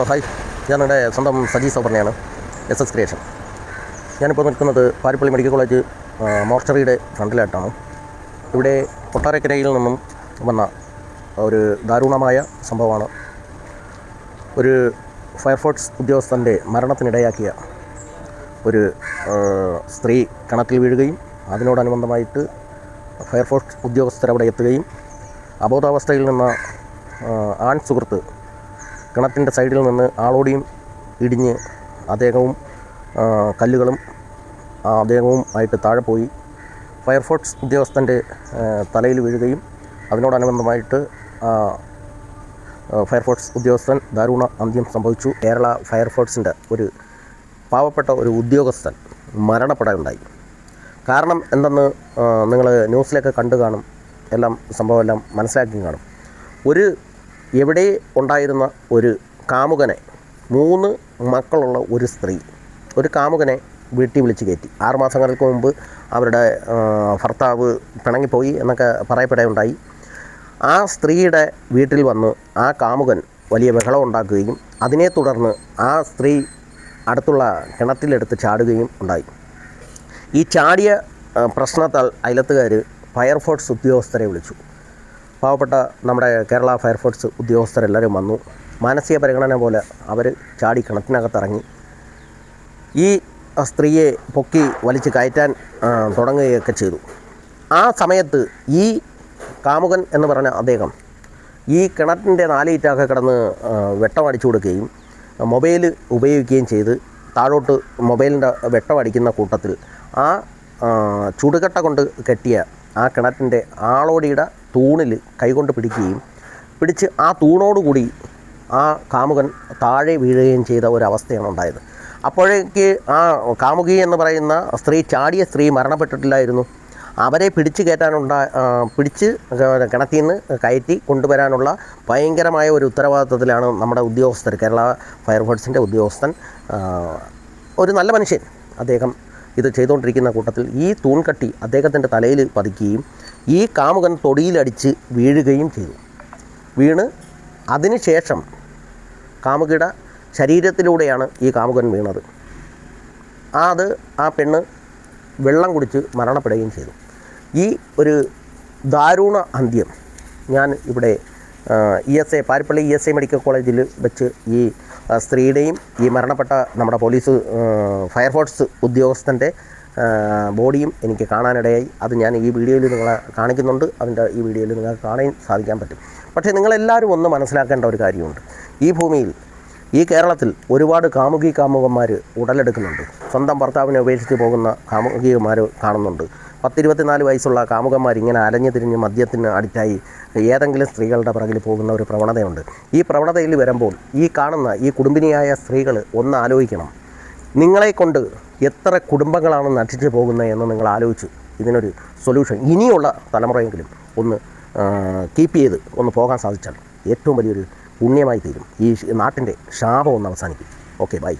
Hello hi. ഞാൻ നിങ്ങളുടെ സ്വന്തം സജി സൗപർണയാണ്. എസ് എസ് ക്രിയേഷൻ ഞാനിപ്പോൾ നിൽക്കുന്നത് പാരിപ്പള്ളി മെഡിക്കൽ കോളേജ് മോർച്ചറിയുടെ ഫ്രണ്ടിലായിട്ടാണ്. ഇവിടെ കൊട്ടാരക്കരയിൽ നിന്നും വന്ന ഒരു ദാരുണമായ സംഭവമാണ്. ഒരു ഫയർഫോഴ്സ് ഉദ്യോഗസ്ഥന്റെ മരണത്തിനിടയാക്കിയ ഒരു സ്ത്രീ കിണറ്റിൽ വീഴുകയും അതിനോടനുബന്ധമായിട്ട് ഫയർഫോഴ്സ് ഉദ്യോഗസ്ഥർ അവിടെ എത്തുകയും അബോധാവസ്ഥയിൽ നിന്ന് ആൺ സുഹൃത്ത് കിണറ്റിന്റെ സൈഡിൽ നിന്ന് ആളോടിയും ഇടിഞ്ഞ് അദ്ദേഹവും കല്ലുകളും അദ്ദേഹവും ആയിട്ട് താഴെ പോയി. ഫയർഫോഴ്സ് ഉദ്യോഗസ്ഥന്റെ തലയിൽ വീഴുകയും അതിനോടനുബന്ധമായിട്ട് ഫയർഫോഴ്സ് ഉദ്യോഗസ്ഥൻ ദാരുണ അന്ത്യം സംഭവിച്ചു. കേരള ഫയർഫോഴ്സിന്റെ ഒരു പാവപ്പെട്ട ഒരു ഉദ്യോഗസ്ഥൻ മരണപ്പെടാനുണ്ടായി കാരണം എന്തെന്ന് നിങ്ങൾ ന്യൂസിലൊക്കെ കണ്ടു കാണും. എല്ലാം സംഭവമെല്ലാം മനസ്സിലാക്കി കാണും. ഒരു എവിടെ ഉണ്ടായിരുന്ന ഒരു കാമുകനെ മൂന്ന് മക്കളുള്ള ഒരു സ്ത്രീ ഒരു കാമുകനെ വീട്ടിൽ വിളിച്ച് കയറ്റി. ആറുമാസങ്ങൾക്ക് മുമ്പ് അവരുടെ ഭർത്താവ് പിണങ്ങിപ്പോയി എന്നൊക്കെ പറയപ്പെടുകയുണ്ടായി ആ സ്ത്രീയുടെ വീട്ടിൽ വന്ന് ആ കാമുകൻ വലിയ ബഹളം ഉണ്ടാക്കുകയും അതിനെ തുടർന്ന് ആ സ്ത്രീ അടുത്തുള്ള കിണറ്റിലെടുത്ത് ചാടുകയും ഉണ്ടായി. ഈ ചാടിയ പ്രശ്നത്താൽ അയലത്തുകാർ ഫയർഫോഴ്സ് ഉദ്യോഗസ്ഥരെ വിളിച്ചു. പാവപ്പെട്ട നമ്മുടെ കേരള ഫയർഫോഴ്സ് ഉദ്യോഗസ്ഥരെല്ലാവരും വന്നു. മാനസിക പരിഗണന പോലെ അവർ ചാടി കിണറ്റിനകത്തിറങ്ങി. ഈ സ്ത്രീയെ പൊക്കി വലിച്ച് കയറ്റാൻ തുടങ്ങുകയൊക്കെ ചെയ്തു. ആ സമയത്ത് ഈ കാമുകൻ എന്ന് പറഞ്ഞ അദ്ദേഹം ഈ കിണറ്റിന്റെ നാലീറ്റൊക്കെ കിടന്ന് വെട്ടം വെട്ടമടിച്ചു കൊടുക്കുകയും മൊബൈൽ ഉപയോഗിക്കുകയും ചെയ്ത് താഴോട്ട് മൊബൈലിന്റെ വെട്ടമടിക്കുന്ന കൂട്ടത്തിൽ ആ, ചുടുകട്ട കൊണ്ട് കെട്ടിയ ആ കിണറ്റിന്റെ ആളോടിയുടെ തൂണിൽ കൈകൊണ്ട് പിടിക്കുകയും പിടിച്ച് ആ തൂണോടുകൂടി ആ കാമുകൻ താഴെ വീഴുകയും ചെയ്ത ഒരവസ്ഥയാണ് ഉണ്ടായത്. അപ്പോഴേക്ക് ആ കാമുകി എന്ന് പറയുന്ന സ്ത്രീ ചാടിയ സ്ത്രീ മരണപ്പെട്ടിട്ടില്ലായിരുന്നു. അവരെ പിടിച്ചു കയറ്റാനുണ്ട പിടിച്ച് കിണറ്റിൽ നിന്ന് കയറ്റി കൊണ്ടുവരാനുള്ള ഭയങ്കരമായ ഒരു ഉത്തരവാദിത്വത്തിലാണ് നമ്മുടെ ഉദ്യോഗസ്ഥർ കേരള ഫയർഫോഴ്സിന്റെ ഉദ്യോഗസ്ഥൻ ഒരു നല്ല മനുഷ്യൻ അദ്ദേഹം ഇത് ചെയ്തുകൊണ്ടിരിക്കുന്ന കൂട്ടത്തിൽ ഈ തൂൺകട്ടി അദ്ദേഹത്തിന്റെ തലയിൽ പതിക്കുകയും ഈ കാമുകൻ തൊടിയിലടിച്ച് വീഴുകയും ചെയ്തു. വീണ് അതിനുശേഷം കാമുകിയുടെ ശരീരത്തിലൂടെയാണ് ഈ കാമുകൻ വീണത്. അത് ആ പെണ്ണ് വെള്ളം കുടിച്ച് മരണപ്പെടുകയും ചെയ്തു. ഈ ഒരു ദാരുണ അന്ത്യം ഞാൻ ഇവിടെ E S A Parippally E S A medical കോളേജിൽ വെച്ച് ഈ സ്ത്രീയുടെയും ഈ മരണപ്പെട്ട നമ്മുടെ പോലീസ് ഫയർഫോഴ്സ് ഉദ്യോഗസ്ഥന്റെ ബോഡിയും എനിക്ക് കാണാനിടയായി. അത് ഞാൻ ഈ വീഡിയോയിൽ നിങ്ങളെ കാണിക്കുന്നുണ്ട്. അതിന്റെ ഈ വീഡിയോയിൽ നിങ്ങൾക്ക് കാണാൻ സാധിക്കാൻ പറ്റും. പക്ഷേ നിങ്ങളെല്ലാവരും ഒന്ന് മനസ്സിലാക്കേണ്ട ഒരു കാര്യമുണ്ട്. ഈ ഭൂമിയിൽ ഈ കേരളത്തിൽ ഒരുപാട് കാമുകി കാമുകന്മാർ ഉടലെടുക്കുന്നുണ്ട്. സ്വന്തം ഭർത്താവിനെ ഉപേക്ഷിച്ച് പോകുന്ന കാമുകിമാർ കാണുന്നുണ്ട്. പത്തിരുപത്തിനാല് വയസ്സുള്ള കാമുകന്മാർ ഇങ്ങനെ അലഞ്ഞു തിരിഞ്ഞ് മദ്യത്തിന് അഡിക്റ്റായി ഏതെങ്കിലും സ്ത്രീകളുടെ പിറകിൽ പോകുന്ന ഒരു പ്രവണതയുണ്ട്. ഈ പ്രവണതയിൽ വരുമ്പോൾ ഈ കാണുന്ന ഈ കുടുംബിനിയായ സ്ത്രീകൾ ഒന്ന് ആലോചിക്കണം. നിങ്ങളെക്കൊണ്ട് എത്ര കുടുംബങ്ങളാണ് നശിച്ചു പോകുന്നത് എന്ന് നിങ്ങൾ ആലോചിച്ച് ഇതിനൊരു സൊല്യൂഷൻ ഇനിയുള്ള തലമുറയെങ്കിലും ഒന്ന് കീപ്പ് ചെയ്ത് ഒന്ന് പോകാൻ സാധിച്ചാൽ ഏറ്റവും വലിയൊരു പുണ്യമായി തീരും. ഈ നാട്ടിന്റെ ശാപം ഒന്ന് അവസാനിക്കും. Okay bye